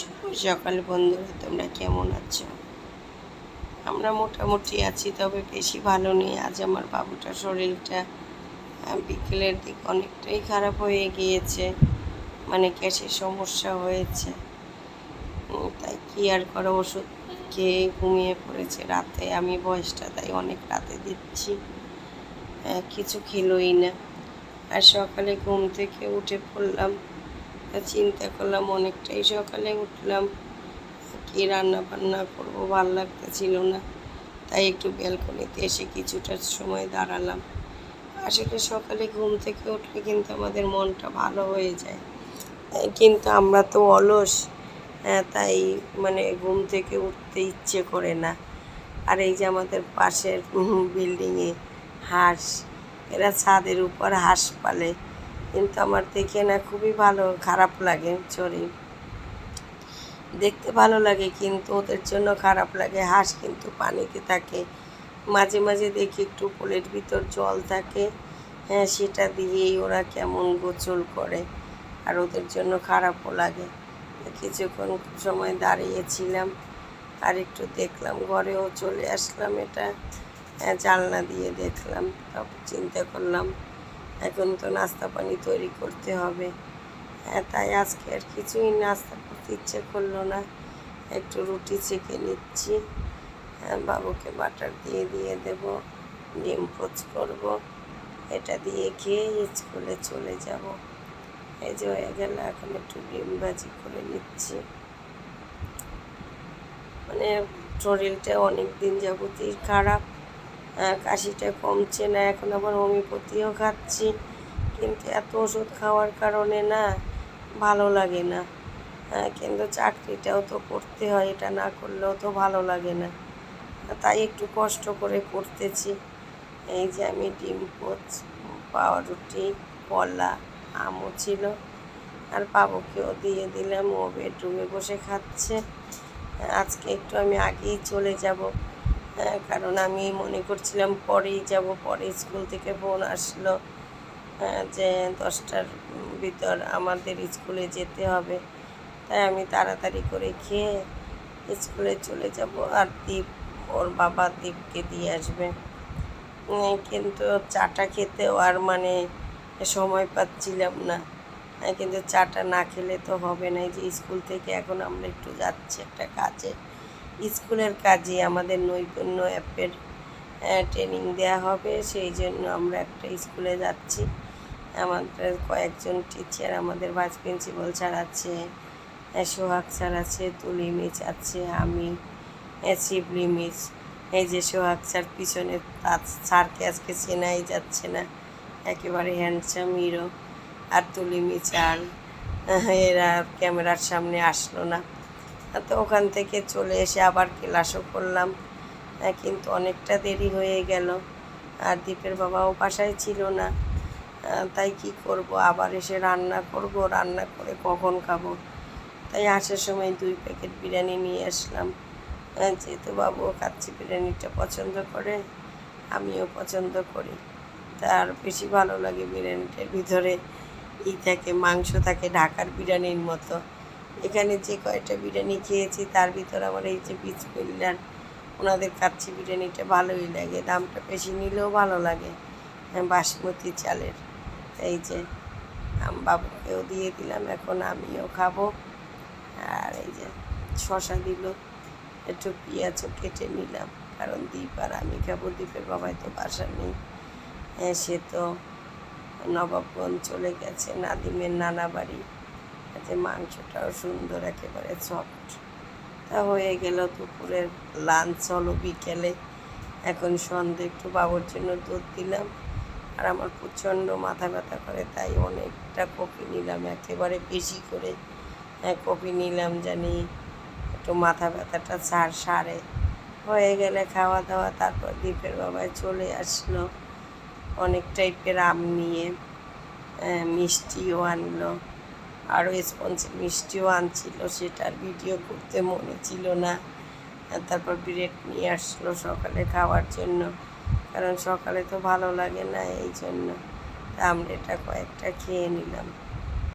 শুভ সকাল বন্ধুরা তোমরা কেমন আছো? আমরা মোটামুটি আছি, তবে বেশি ভালো নেই। আজ আমার বাবুটার শরীরটা বিকেলের দিক অনেকটাই খারাপ হয়ে গিয়েছে। মানে গ্যাসের সমস্যা হয়েছে। তাই কি আর করে? ওষুধ খেয়ে ঘুমিয়ে পড়েছে। রাতে আমি বয়সটা তাই অনেক রাতে দিচ্ছি। কিছু খেলোই না। আর সকালে ঘুম থেকে উঠে পড়লাম। চিন্তা করলাম অনেকটাই সকালে উঠলাম। কি রান্না বান্না করব ভালো লাগতেছিল না। তাই একটু ব্যালকনিতে এসে কিছুটা সময় দাঁড়ালাম। আসলে সকালে ঘুম থেকে উঠলে কিন্তু আমাদের মনটা ভালো হয়ে যায়। কিন্তু আমরা তো অলস হ্যাঁ, তাই মানে ঘুম থেকে উঠতে ইচ্ছে করে না। আর এই যে আমাদের পাশের বিল্ডিংয়ে হাঁস এরা ছাদের উপর হাঁস পালে। কিন্তু আমার দেখে না খুবই ভালো খারাপ লাগে শরীর দেখতে ভালো লাগে কিন্তু ওদের জন্য খারাপ লাগে হাঁস কিন্তু পানিতে থাকে। মাঝে মাঝে দেখি একটু পোলের ভিতর জল থাকে হ্যাঁ সেটা দিয়েই ওরা কেমন গোচল করে আর ওদের জন্য খারাপও লাগে। কিছুক্ষণ সময় দাঁড়িয়েছিলাম আর একটু দেখলাম ঘরেও চলে আসলাম এটা হ্যাঁ, জানলা দিয়ে দেখলাম তারপর চিন্তা করলাম এখন তো নাস্তা পানি তৈরি করতে হবে। হ্যাঁ তাই আজকে আর কিছুই নাস্তা করতে ইচ্ছে করল না। একটু রুটি চেকে নিচ্ছি। হ্যাঁ, বাবুকে বাটার দিয়ে দিয়ে দেব। ডিম পোচ করব। এটা দিয়ে খেয়ে স্কুলে চলে যাব। এই যে হয়ে গেল এখন একটু ডিম ভাজি করে নিচ্ছি। মানে শরীরটা অনেক দিন যাবতই খারাপ। কাশিটা কমছে না এখন আবার হোমিওপ্যাথিও খাচ্ছি। কিন্তু এত ওষুধ খাওয়ার কারণে না ভালো লাগে না। আহ, কিন্তু চাকরিটাও তো করতে হয় এটা না করলেও তো ভালো লাগে না। তাই একটু কষ্ট করে করতেছি। এই যে আমি ডিম পোচ পাউরুটি কলা আমও ছিল। আর বাবুকেও দিয়ে দিলাম ও বেডরুমে বসে খাচ্ছে। আজকে একটু আমি আগেই চলে যাব। কারণ আমি মনে করছিলাম পরেই যাব পরে স্কুল থেকে ফোন আসলো। আহ, যে দশটার ভিতর আমাদের স্কুলে যেতে হবে। তাই আমি তাড়াতাড়ি করে খেয়ে স্কুলে চলে যাব আর দীপ ওর বাবা দীপকে দিয়ে আসবে। কিন্তু চাটা খেতেও আর মানে সময় পাচ্ছিলাম না। হ্যাঁ, কিন্তু চাটা না খেলে তো হবে না। যে স্কুল থেকে এখন আমরা একটু যাচ্ছি একটা কাজে। স্কুলের কাজে আমাদের নৈপুণ্য অ্যাপের ট্রেনিং দেওয়া হবে। সেই জন্য আমরা একটা স্কুলে যাচ্ছি। আমাদের কয়েকজন টিচার আমাদের ভাইস প্রিন্সিপাল স্যার আছে সোহাগ স্যার আছে, তুলি মিস আছে, আমি শিবলি মিস এই যে সোহাগ স্যার পিছনে তার স্যারকে আজকে চেনাই যাচ্ছে না। একেবারে হ্যান্ডসাম হিরো আর তুলি মিস আর এরা ক্যামেরার সামনে আসলো না। তো ওখান থেকে চলে এসে আবার ক্লাসও করলাম। আহ, কিন্তু অনেকটা দেরি হয়ে গেল। আর দীপের বাবাও বাসায় ছিল না। তাই কি করব? আবার এসে রান্না করব। রান্না করে কখন খাব? তাই আসার সময় দুই প্যাকেট বিরিয়ানি নিয়ে আসলাম। আহ, যেহেতু বাবু কাচ্চি বিরিয়ানিটা পছন্দ করে আমিও পছন্দ করি। তার বেশি ভালো লাগে বিরিয়ানিটার ভিতরে ই থাকে মাংস থাকে ঢাকার বিরিয়ানির মতো। এখানে যে কয়টা বিরিয়ানি খেয়েছি তার ভিতরে আবার এই যে পিচ পিল্লার ওনাদের কাচ্চি বিরিয়ানিটা ভালোই লাগে দামটা বেশি নিলেও ভালো লাগে হ্যাঁ, বাসমতি চালের। এই যে বাবুকেও দিয়ে দিলাম এখন আমিও খাব। আর এই যে শশা দিল একটু পেঁয়াজও কেটে নিলাম কারণ দ্বীপ আর আমি খাব দ্বীপের বাবাই তো বাসা নেই। হ্যাঁ, সে তো নবাবগঞ্জ চলে গেছে নাদিমের নানা বাড়ি। যে মাংসটাও সুন্দর একেবারে সফট তা হয়ে গেল দুপুরের লাঞ্চ হলো বিকেলে। এখন সন্ধে একটু বাবুর জন্য দুধ দিলাম। আর আমার প্রচণ্ড মাথা ব্যথা করে তাই অনেকটা কপি নিলাম একেবারে বেশি করে। হ্যাঁ কপি নিলাম জানি একটু মাথা ব্যথাটা সার সারে। হয়ে গেলে খাওয়া দাওয়া তারপর দ্বীপের বাবায় চলে আসলো। অনেক টাইপের আম নিয়ে আহ, মিষ্টিও আনলো। আরও স্পঞ্জ মিষ্টিও আনছিল, সেটার ভিডিও করতে মনে ছিল না। তারপর ব্রেড নিয়ে আসলো সকালে খাওয়ার জন্য, কারণ সকালে তো ভালো লাগে না এই জন্য আমরা এটা কয়েকটা খেয়ে নিলাম।